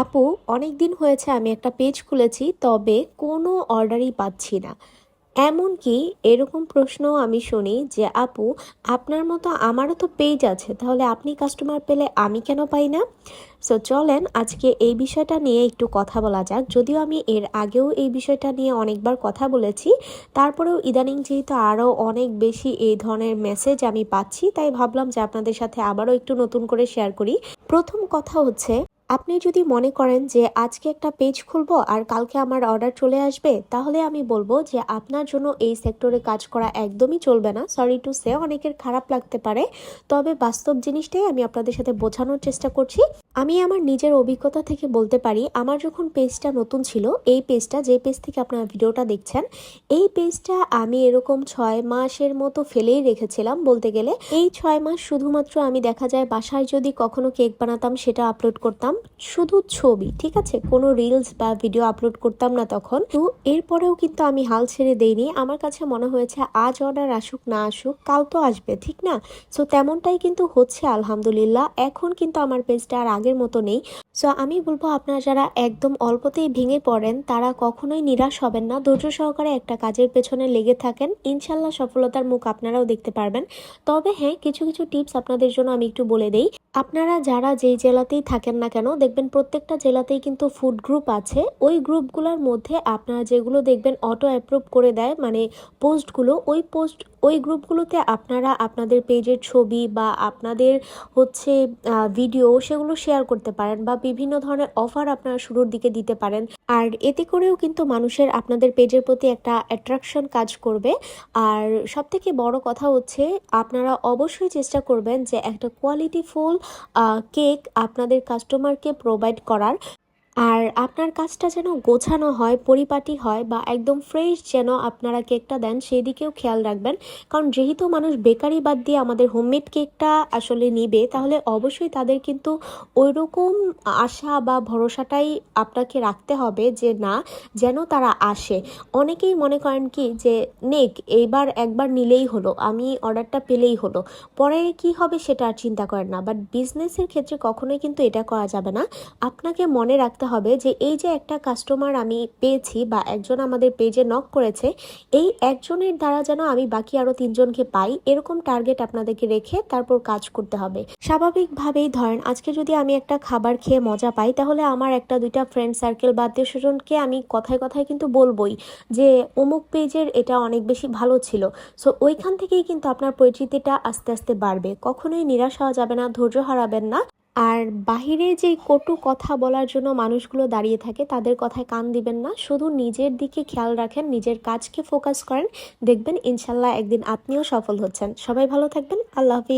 আপু অনেক দিন হয়েছে আমি একটা পেজ খুলেছি, তবে কোনো অর্ডারই পাচ্ছি না। এমনকি এরকম প্রশ্নও আমি শুনি যে, আপু, আপনার মতো আমারও তো পেজ আছে, তাহলে আপনি কাস্টমার পেলে আমি কেন পাই না? সো চলেন আজকে এই বিষয়টা নিয়ে একটু কথা বলা যাক। যদিও আমি এর আগেও এই বিষয়টা নিয়ে অনেকবার কথা বলেছি, তারপরেও ইদানিং যেহেতু আরও অনেক বেশি এই ধরনের মেসেজ আমি পাচ্ছি, তাই ভাবলাম যে আপনাদের সাথে আবারও একটু নতুন করে শেয়ার করি। প্রথম কথা হচ্ছে আপনি যদি মনে করেন যে আজকে একটা পেজ খুলবো আর কালকে আমার অর্ডার চলে আসবে, তাহলে আমি বলব যে আপনার জন্য এই সেক্টরে কাজ করা একদমই চলবে না। সরি টু সে অনেকের খারাপ লাগতে পারে। তবে বাস্তব জিনিসটাই আমি আপনাদের সাথে বোঝানোর চেষ্টা করছি। আমি আমার নিজের অভিজ্ঞতা থেকে বলতে পারি, আমার যখন পেজটা নতুন ছিল, এই পেজটা, যে পেজ থেকে আপনারা ভিডিওটা দেখছেন, এই পেজটা আমি এরকম ছয় মাসের মতো ফেলেই রেখেছিলাম বলতে গেলে। এই ছয় মাস শুধুমাত্র আমি দেখা যায় বাসায় যদি কখনো কেক বানাতাম, সেটা আপলোড করতাম। শুধু ছবি, ঠিক আছে? কোনো রিলস বা ভিডিও আপলোড করতাম না তখন। তো এরপরেও কিন্তু আমি হাল ছেড়ে দেইনি। আমার কাছে মনে হয়েছে, আজ অর্ডার আসুক, না আসুক, কাল তো আসবে, ঠিক না? সো তেমনটাই কিন্তু হচ্ছে, আলহামদুলিল্লাহ। এখন কিন্তু আমার পেজটা আর আগের মতো নেই। সো আমি বলব আপনারা যারা একদম অল্পতেই ভেঙে পড়েন, তারা কখনোই নিরাশ হবেন না। ধৈর্য সহকারে একটা কাজের পেছনে লেগে থাকেন। ইনশাল্লাহ সফলতার মুখ আপনারাও দেখতে পারবেন। তবে হ্যাঁ কিছু কিছু টিপস আপনাদের জন্য আমি একটু বলে দেই। আপনারা যারা যেই জেলাতেই থাকেন না কেন, দেখবেন প্রত্যেকটা জেলাতেই কিন্তু ফুড গ্রুপ আছে। ওই গ্রুপগুলোর মধ্যে আপনারা যেগুলো দেখবেন অটো অ্যাপ্রুভ করে দেয় মানে পোস্টগুলো ওই পোস্ট ওই গ্রুপগুলোতে আপনারা আপনাদের পেজের ছবি বা আপনাদের হচ্ছে ভিডিও সেগুলো শেয়ার করতে পারেন বা বিভিন্ন ধরনের অফার আপনারা শুরুর দিকে দিতে পারেন। আর এতে করেও কিন্তু মানুষের আপনাদের পেজের প্রতি একটা অ্যাট্রাকশন কাজ করবে। আর সব থেকে বড় কথা হচ্ছে, আপনারা অবশ্যই চেষ্টা করবেন যে একটা কোয়ালিটিফুল কেক আপনাদের কাস্টমারকে প্রোভাইড করার। আর আপনার কাজটা যেন গোছানো হয়, পরিপাটি হয় বা একদম ফ্রেশ যেন আপনারা কেকটা দেন সেই দিকেও খেয়াল রাখবেন। কারণ যেহেতু মানুষ বেকারি বাদ দিয়ে আমাদের হোমমেড কেকটা আসলে নিবে, তাহলে অবশ্যই তাদের কিন্তু ওই রকম আশা বা ভরসাটাই আপনাকে রাখতে হবে যে না, যেন তারা আসে। অনেকেই মনে করেন কি যে, নেক, এইবার একবার নিলেই হলো, আমি অর্ডারটা পেলেই হলো। পরে কি হবে সেটা আর চিন্তা করেন না। বাট বিজনেসের ক্ষেত্রে কখনোই কিন্তু এটা করা যাবে না। আপনাকে মনে রাখতে হবে যে, এই যে একটা কাস্টমার আমি পেয়েছি বা একজন আমাদের পেজে নক করেছে, এই একজনের দ্বারা যেন আমি বাকি আরও তিনজনকে পাই, এরকম টার্গেট আপনাদেরকে রেখে তারপর কাজ করতে হবে। স্বাভাবিকভাবেই ধরেন, আজকে যদি আমি একটা খাবার খেয়ে মজা পাই, তাহলে আমার একটা দুইটা ফ্রেন্ড সার্কেল বা আত্মীয় স্বজনকে আমি কথায় কথায় কিন্তু বলবোই যে, অমুক পেজের এটা অনেক বেশি ভালো ছিল। সো ওইখান থেকেই কিন্তু আপনার পরিচিতিটা আস্তে আস্তে বাড়বে। কখনোই নিরাশ হওয়া যাবে না, ধৈর্য হারাবেন না। আর বাহিরে যে কটু কথা বলার জন্য মানুষগুলো দাঁড়িয়ে থাকে, তাদের কথায় কান দিবেন না। শুধু নিজের দিকে খেয়াল রাখেন, নিজের কাজকে ফোকাস করেন। দেখবেন ইনশাল্লাহ একদিন আপনিও সফল হচ্ছেন। সবাই ভালো থাকবেন। আল্লাহ হাফিজ।